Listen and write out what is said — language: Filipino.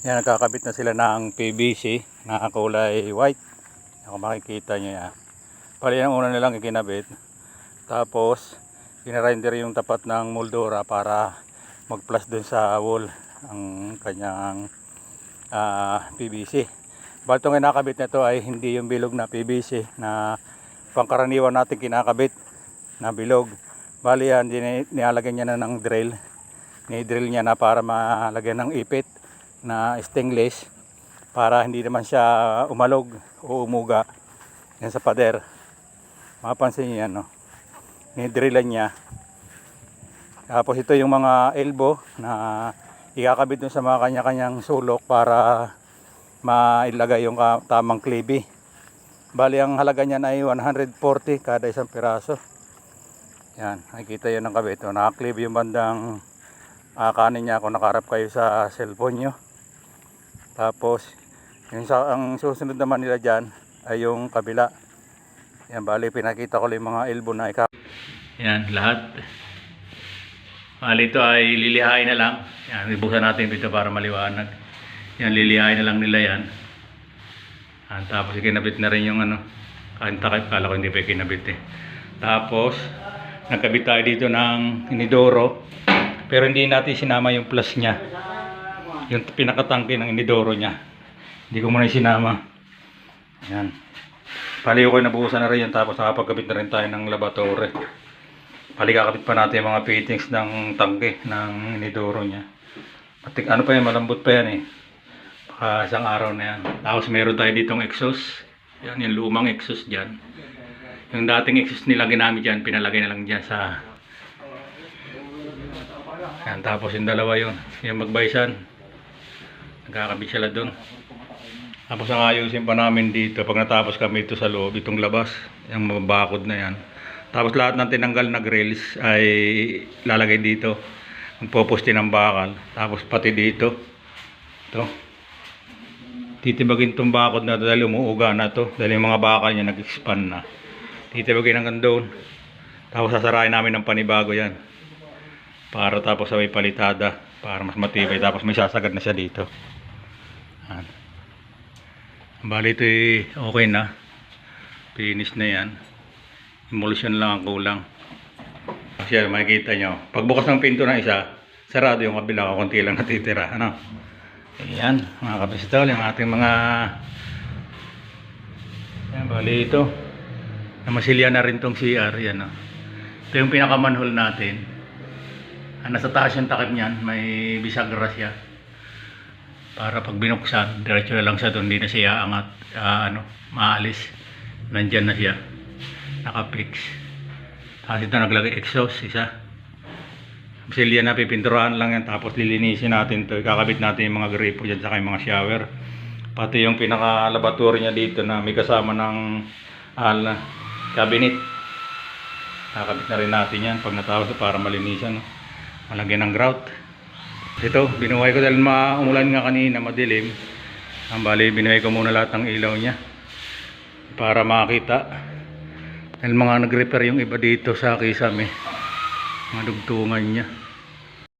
Yan, nakakabit na sila ng PVC na kulay white. Kung makikita nyo yan. Pali ang una nilang ikinabit. Tapos, pinarender yung tapat ng moldura para mag-plus dun sa wall ang kanyang ah, PVC. Bali itong kinakabit na to ay hindi yung bilog na PVC na pangkaraniwan natin kinakabit na bilog. Bali yan, nilalagyan niya na ng drill. Ni-drill niya na para malagyan ng ipit na stainless para hindi naman siya umalog o umuga yan sa pader. Mapansin niyo yan, no? Ni-drillan niya. Tapos ito yung mga elbow na ikakabit dun sa mga kanya-kanyang sulok para mailagay yung tamang klibi. Bali ang halaga niyan ay 140 kada isang piraso. Yan, nakikita yun ng kabit. O, nakaklib yung bandang ah, kanin niya kung nakarap kayo sa cellphone nyo. Tapos, yung sa, ang susunod naman nila dyan ay yung kabila. Yan, bali pinakita ko lang yung mga elbow na ika. Yan, lahat. Bali ito ay lilihain na lang. Yan, ibusan natin dito para maliwanag. Yan, lilihain na lang nila yan. Yan, tapos ikinabit na rin yung ano. Kahit takip, kala ko hindi pa ikinabit eh. Tapos, nagkabit tayo dito ng inidoro. Pero hindi natin sinama yung plus niya. Yung pinakatangke ng inidoro niya. Hindi ko muna sinama. Yan. Paliw ko nabuhusan na rin yan. Tapos nakapagkabit na rin tayo ng laboratory. Palikakabit pa natin yung mga fittings ng tangke ng inidoro niya. Matik, ano pa yan, malambot pa yan eh. Baka isang araw na yan. Tapos meron tayo ditong exhaust. Yan, yung lumang exhaust dyan. Yung dating exhaust nila ginamit dyan, pinalagay na lang dyan sa... Yan, tapos yung dalawa yun. Yung magbaysan. Nagkakabit sila dun. Tapos ang ayusin pa namin dito, pag natapos kami ito sa loob, itong labas, yung mga bakod na yan. Tapos lahat ng tinanggal na grills ay lalagay dito. Magpoposte ng bakal. Tapos pati dito. Ito. Titibagin itong bakod na to dahil umuuga na to. Dahil yung mga bakal niya nag-expand na. Titibagin hanggang doon. Tapos sasarayin namin ng panibago yan. Para tapos sa may palitada. Para mas matibay. Tapos may sasagad na siya dito. Yan. Bali ito okay na. Finish na yan. Emulsion lang ang kulang. Yan, makikita nyo. Pagbukas ng pinto ng isa, sarado yung kabila. Kunti lang natitira. Ano? Ayan, mga kapistol, yung ating mga... Yan, bali ito. Namasilya na rin tong CR. Yan, oh. Ito yung pinakamanhole natin. Ah, nasa taas yung takip niyan. May bisagra siya. Para pag binuksan, diretso na lang siya doon. Hindi na siya angat, ah, ano, maalis. Nandyan na siya. Nakapix. Tapos ito naglagay exhaust, isa. Silya na pipinturahan lang yan tapos lilinisin natin to kakabit natin yung mga gripo dyan saka yung mga shower pati yung pinaka laboratory niya dito na may kasama ng al cabinet kakabit na rin natin yan pag natapos para malinisan no? malagyan ng grout ito binuhay ko dahil maumulan nga kanina madilim. Ang bali binuhay ko muna lahat ng ilaw niya para makita. Dahil mga nag-repair yung iba dito sa kisame mga dugtungan niya